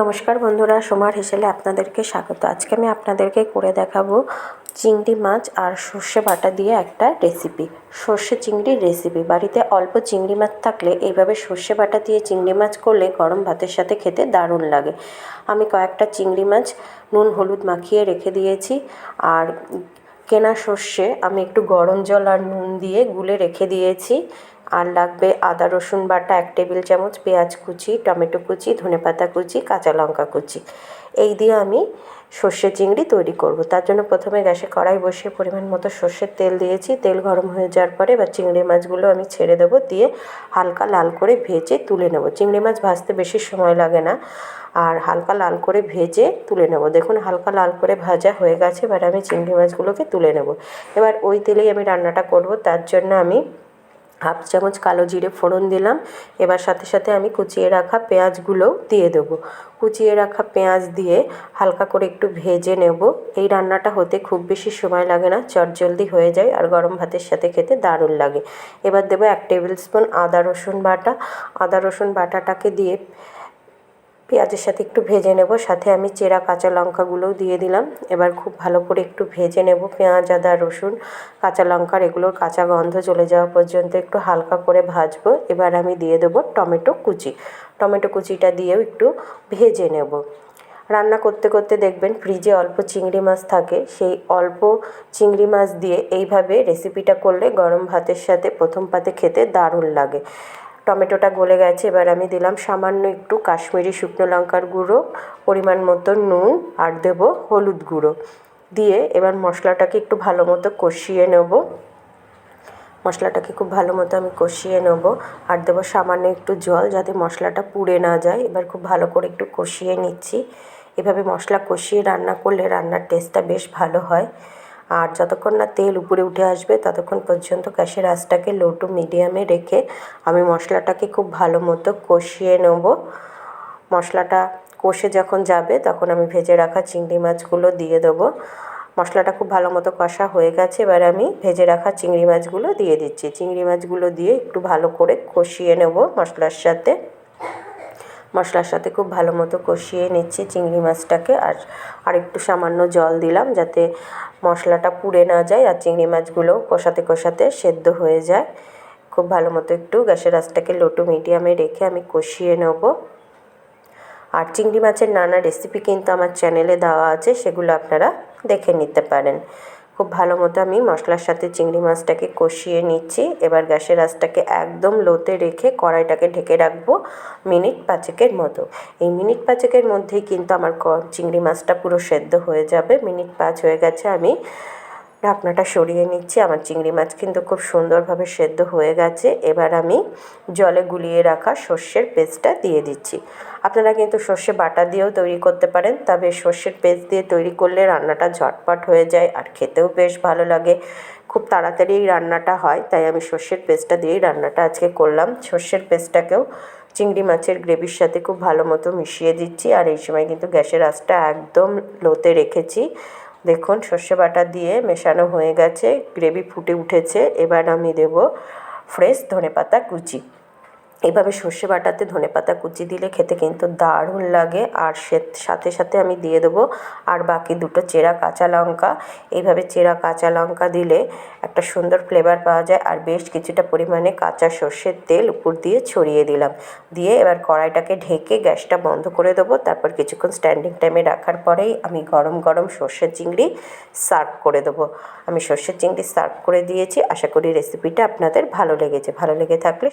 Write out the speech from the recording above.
নমস্কার বন্ধুরা সোমার হেসেলে আপনাদেরকে স্বাগত। আজকে আমি আপনাদেরকে করে দেখাবো চিংড়ি মাছ আর সর্ষে বাটা দিয়ে একটা রেসিপি সর্ষে চিংড়ির রেসিপি বাড়িতে অল্প চিংড়ি মাছ থাকলে এইভাবে সর্ষে বাটা দিয়ে চিংড়ি মাছ করলে গরম ভাতের সাথে খেতে দারুণ লাগে। আমি কয়েকটা চিংড়ি মাছ নুন, হলুদ মাখিয়ে রেখে দিয়েছি আর কেনা সর্ষে আমি একটু গরম জল আর নুন দিয়ে গুলে রেখে দিয়েছি। আর লাগবে আদা, রসুন বাটা, এক টেবিল চামচ, পেঁয়াজ কুচি, টমেটো কুচি ধনেপাতা কুচি, কাঁচা লঙ্কা কুচি। এই দিয়ে আমি সর্ষে চিংড়ি তৈরি করব। তার জন্য প্রথমে গ্যাসে কড়াই বসিয়ে পরিমাণ মতো সর্ষের তেল দিয়েছি। তেল গরম হয়ে যাওয়ার পরে এবার চিংড়ি মাছগুলো আমি ছেড়ে দেবো, দিয়ে হালকা লাল করে ভেজে তুলে নেব। চিংড়ি মাছ ভাজতে বেশি সময় লাগে না, আর হালকা লাল করে ভেজে তুলে নেব। দেখুন, হালকা লাল করে ভাজা হয়ে গেছে, এবার আমি চিংড়ি মাছগুলোকে তুলে নেব। এবার ওই তেলেই আমি রান্নাটা করব। তার জন্য আমি হাফ চামচ কালো জিরে ফোড়ন দিলাম। এবার সাথে সাথে আমি কুচিয়ে রাখা পেঁয়াজগুলোও দিয়ে দেবো। কুচিয়ে রাখা পেঁয়াজ দিয়ে হালকা করে একটু ভেজে নেব। এই রান্নাটা হতে খুব বেশি সময় লাগে না, চটজলদি হয়ে যায় আর গরম ভাতের সাথে খেতে দারুণ লাগে। এবার দেবো এক টেবিল স্পুন আদা রসুন বাটা। আদা রসুন বাটাটাকে দিয়ে পেঁয়াজের সাথে একটু ভেজে নেব, সাথে আমি চেরা কাঁচা লঙ্কাগুলোও দিয়ে দিলাম। এবার খুব ভালো করে একটু ভেজে নেব, পেঁয়াজ, আদা, রসুন, কাঁচা লঙ্কার এগুলোর কাঁচা গন্ধ চলে যাওয়া পর্যন্ত একটু হালকা করে ভাজবো। এবার আমি দিয়ে দেবো টমেটো কুচি। টমেটো কুচিটা দিয়েও একটু ভেজে নেব। রান্না করতে করতে দেখবেন ফ্রিজে অল্প চিংড়ি মাছ থাকে, সেই অল্প চিংড়ি মাছ দিয়ে এইভাবে রেসিপিটা করলে গরম ভাতের সাথে প্রথম পাতে খেতে দারুণ লাগে। টমেটোটা গলে গেছে, এবার আমি দিলাম সামান্য একটু কাশ্মীরি শুকনো লঙ্কার গুঁড়ো, পরিমাণ মতো নুন আর দেবো হলুদ গুঁড়ো। দিয়ে এবার মশলাটাকে একটু ভালো মতো কষিয়ে নেব। মশলাটাকে খুব ভালো মতো আমি কষিয়ে নেব আর দেবো সামান্য একটু জল যাতে মশলাটা পুড়ে না যায়। এবার খুব ভালো করে একটু কষিয়ে নিচ্ছি। এভাবে মশলা কষিয়ে রান্না করলে রান্নার টেস্টটা বেশ ভালো হয়। আর যতক্ষণ না তেল উপরে উঠে আসবে, ততক্ষণ পর্যন্ত গ্যাসের আঁচটাকে লো টু মিডিয়ামে রেখে আমি মশলাটাকে খুব ভালো মতো কষিয়ে নেব। মশলাটা কষে যখন যাবে, তখন আমি ভেজে রাখা চিংড়ি মাছগুলো দিয়ে দেবো। মশলাটা খুব ভালো মতো কষা হয়ে গেছে, এবার আমি ভেজে রাখা চিংড়ি মাছগুলো দিয়ে দিচ্ছি। চিংড়ি মাছগুলো দিয়ে একটু ভালো করে কষিয়ে নেব মশলার সাথে। মশলার সাথে খুব ভালো মতো কষিয়ে নিচ্ছি চিংড়ি মাছটাকে। আর আর একটু সামান্য জল দিলাম যাতে মশলাটা পুড়ে না যায় আর চিংড়ি মাছগুলো কষাতে কষাতে সেদ্ধ হয়ে যায়। খুব ভালো মতো একটু গ্যাসের আঁচটাকে লো টু মিডিয়ামে রেখে আমি কষিয়ে নেব। আর চিংড়ি মাছের নানা রেসিপি কিন্তু আমার চ্যানেলে দেওয়া আছে, সেগুলো আপনারা দেখে নিতে পারেন। খুব ভালো মতো আমি মশলার সাথে চিংড়ি মাছটাকে কষিয়ে নিচ্ছি। এবার গ্যাসের আঁচটাকে একদম লোতে রেখে কড়াইটাকে ঢেকে রাখব মিনিট পাঁচেকের মতো। এই মিনিট পাঁচেকের মধ্যেই কিন্তু আমার চিংড়ি মাছটা পুরো সেদ্ধ হয়ে যাবে। মিনিট পাঁচ হয়ে গেছে আমি ঢাকনাটা সরিয়ে নিচ্ছি। আমার চিংড়ি মাছ কিন্তু খুব সুন্দরভাবে সেদ্ধ হয়ে গেছে। এবার আমি জলে গুলিয়ে রাখা সর্ষের পেস্টটা দিয়ে দিচ্ছি। আপনারা কিন্তু সর্ষে বাটা দিয়েও তৈরি করতে পারেন, তবে সর্ষের পেস্ট দিয়ে তৈরি করলে রান্নাটা ঝটপট হয়ে যায় আর খেতেও বেশ ভালো লাগে। খুব তাড়াতাড়ি রান্নাটা হয়, তাই আমি সর্ষের পেস্টটা দিয়েই রান্নাটা আজকে করলাম। সর্ষের পেস্টটাকেও চিংড়ি মাছের গ্রেভির সাথে খুব ভালো মতো মিশিয়ে দিচ্ছি। আর এই সময় কিন্তু গ্যাসের আঁচটা একদম লোতে রেখেছি। দেখুন, সর্ষে বাটা দিয়ে মেশানো হয়ে গেছে, গ্রেভি ফুটে উঠেছে। এবার আমি দেব ফ্রেশ ধনেপাতা কুচি। এইভাবে সর্ষে বাটাতে ধনেপাতা কুচি দিলে খেতে কিন্তু দারুণ লাগে। আর সাথে সাথে আমি দিয়ে দেবো আর বাকি দুটো চেরা কাঁচা লঙ্কা। এইভাবে চেরা কাঁচা লঙ্কা দিলে একটা সুন্দর ফ্লেভার পাওয়া যায়। আর বেশ কিছুটা পরিমাণে কাঁচা সর্ষের তেল উপর দিয়ে ছড়িয়ে দিলাম। দিয়ে এবার কড়াইটাকে ঢেকে গ্যাসটা বন্ধ করে দেবো। তারপর কিছুক্ষণ স্ট্যান্ডিং টাইমে রাখার পরেই আমি গরম গরম সর্ষের চিংড়ি সার্ভ করে দেবো। আমি সর্ষের চিংড়ি সার্ভ করে দিয়েছি। আশা করি রেসিপিটা আপনাদের ভালো লেগেছে। ভালো লেগে থাকলে